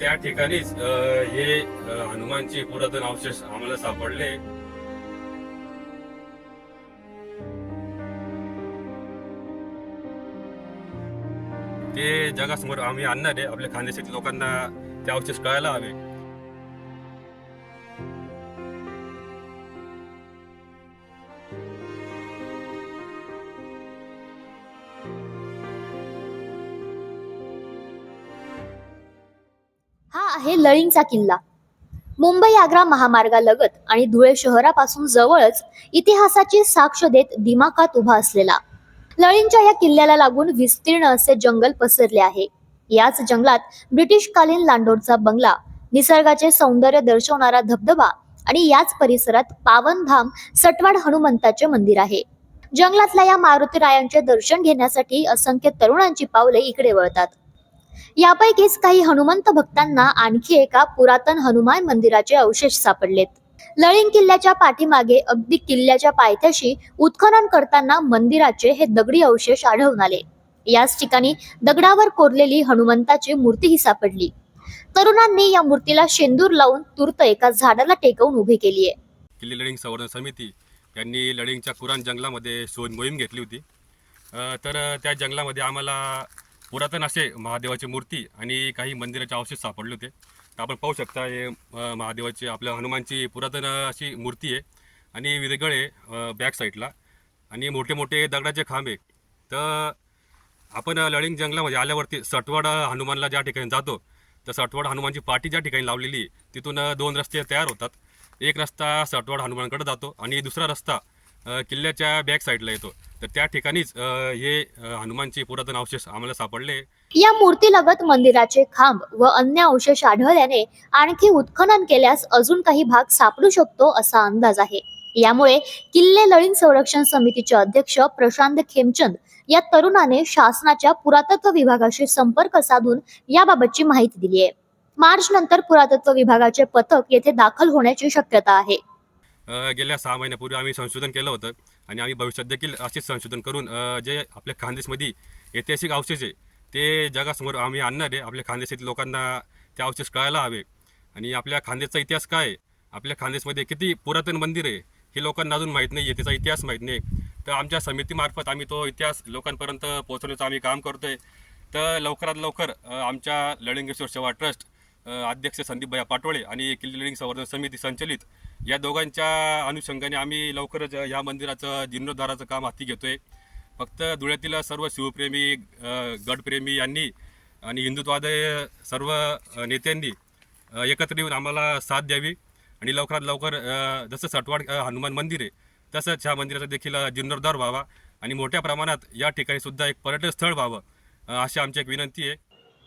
त्या ठिकाणीच हे हनुमानचे पुरातन अवशेष आम्हाला सापडले. ते जगासमोर आम्ही आणणार आहे आपल्या खानदेशातील लोकांना ते अवशेष कळायला हवे. आहे लळिंगचा किल्ला. मुंबई आग्रा महामार्गालगत आणि धुळे शहरापासून जवळच इतिहासाची साक्ष देत दिमाखात उभा असलेला. लळिंगच्या या किल्ल्याला लागून विस्तीर्ण असे जंगल पसरले आहे. याच जंगलात ब्रिटिशकालीन लांडोरचा बंगला निसर्गाचे सौंदर्य दर्शवणारा धबधबा आणि याच परिसरात पावनधाम सटवाड हनुमंताचे मंदिर आहे. जंगलातल्या या मारुतीरायांचे दर्शन घेण्यासाठी असंख्य तरुणांची पावले इकडे वळतात. यापैकीच काही हनुमंत भक्तांना आणखी एका पुरातन हनुमान मंदिराचे अवशेष सापडलेत. लळिंग किल्ल्याच्या पाठीमागे अगदी किल्ल्याच्या पायथ्याशी उत्खनन करताना मंदिराचे हे दगडी अवशेष आढळून आले. याच ठिकाणी दगडावर कोरलेली हनुमंताची मूर्तीही सापडली. तरुणांनी या मूर्तीला शेंदूर लावून तूर्त एका झाडाला टेकवून उभी केली आहे. किल्ले लळिंग संवर्धन समिती यांनी लढिंगच्या कुराण जंगलामध्ये शोध मोहीम घेतली होती. तर त्या जंगलामध्ये आम्हाला पुरातन असे महादेवाची मूर्ती आणि काही मंदिराचे अवशेष सापडले होते. तर आपण पाहू शकता हे महादेवाची आपल्या हनुमानची पुरातन अशी मूर्ती आहे आणि विरगळ आहे बॅक साईडला आणि मोठे मोठे दगडाचे खांबे. तर आपण लळिंग जंगलामध्ये आल्यावरती सटवाड हनुमानला ज्या ठिकाणी जातो तर सटवाड हनुमानची पाठी ज्या ठिकाणी लावलेली तिथून दोन रस्ते तयार होतात. एक रस्ता सटवाड हनुमानकडे जातो आणि दुसरा रस्ता किल्ल्याच्या बॅक साईडला येतो. तर त्या ठिकाणीच हे हनुमानचे पुरातन अवशेष आम्हाला सापडले. या मूर्तीलगत मंदिराचे खांब व अन्य अवशेष आढळल्याने आणखी उत्खनन केल्यास अजून काही भाग सापडू शकतो असा अंदाज आहे. यामुळे किल्ले लळीन संरक्षण समितीचे अध्यक्ष प्रशांत खेमचंद या तरुणाने शासनाच्या पुरातत्व विभागाशी संपर्क साधून याबाबतची माहिती दिली आहे. मार्च नंतर पुरातत्व विभागाचे पथक येथे दाखल होण्याची शक्यता आहे. गेल्या सहा महिन्यापूर्वी आम्ही संशोधन केलं होतं आणि आम्ही भविष्यात देखील असेच संशोधन करून जे आपल्या खानदेशमध्ये ऐतिहासिक अवशेष आहे ते जगासमोर आम्ही आणणार आहे. आपल्या खानदेशातील लोकांना ते अवशेष कळायला हवे. आणि आपल्या खानदेशचा इतिहास काय आहे? आपल्या खानदेशमध्ये किती पुरातन मंदिर आहे? हे लोकांना अजून माहीत नाही आहे त्याचा इतिहास माहीत नाही. तर आमच्या समितीमार्फत आम्ही तो इतिहास लोकांपर्यंत पोहोचवण्याचं आम्ही काम करतोय. तर लवकरात लवकर आमच्या लळिंगेश्वर सेवा ट्रस्ट अध्यक्ष संदीप भैया पाटोळे आणि किल्लेलिंग संवर्धन समिती संचलित. या दोघांच्या अनुषंगाने आम्ही लवकरच या मंदिराचं जीर्णोद्धाराचं काम हाती घेतोय. फक्त धुळ्यातील सर्व शिवप्रेमी गडप्रेमी यांनी आणि हिंदुत्वाद सर्व नेत्यांनी एकत्र येऊन आम्हाला साथ द्यावी आणि लवकरात लवकर जसं सटवाड हनुमान मंदिर आहे तसंच ह्या मंदिराचा देखील जीर्णोद्धार व्हावा आणि मोठ्या प्रमाणात या ठिकाणी सुद्धा एक पर्यटन स्थळ व्हावं अशी आमची एक विनंती आहे.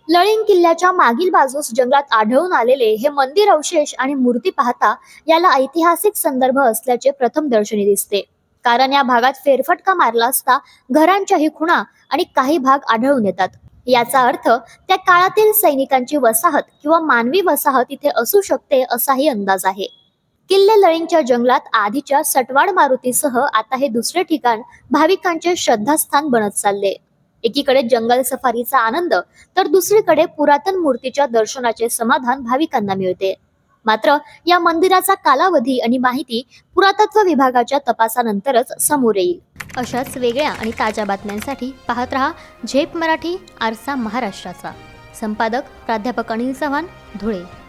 लळिंग किल्ल्याच्या मागील बाजूस जंगलात आढळून आलेले हे मंदिर अवशेष आणि मूर्ती पाहता याला ऐतिहासिक संदर्भ असल्याचे प्रथम दर्शनी दिसते. कारण या भागात फेरफटका मारला असता घरांच्याही खुणा आणि काही भाग आढळून येतात. याचा अर्थ त्या काळातील सैनिकांची वसाहत किंवा मानवी वसाहत इथे असू शकते असाही अंदाज आहे. किल्ले लळिंगच्या जंगलात आधीच्या सटवाड मारुतीसह आता हे दुसरे ठिकाण भाविकांचे श्रद्धास्थान बनत चालले. एकीकडे जंगल सफारीचा आनंद तर दुसरीकडे पुरातन मूर्तीच्या दर्शनाचे समाधान भाविकांना मिळते. मात्र या मंदिराचा कालावधी आणि माहिती पुरातत्व विभागाच्या तपासानंतरच समोर येईल. अशाच वेगळ्या आणि ताज्या बातम्यांसाठी पाहत रहा झेप मराठी आरसा महाराष्ट्राचा. संपादक प्राध्यापक अनिल चव्हाण धुळे.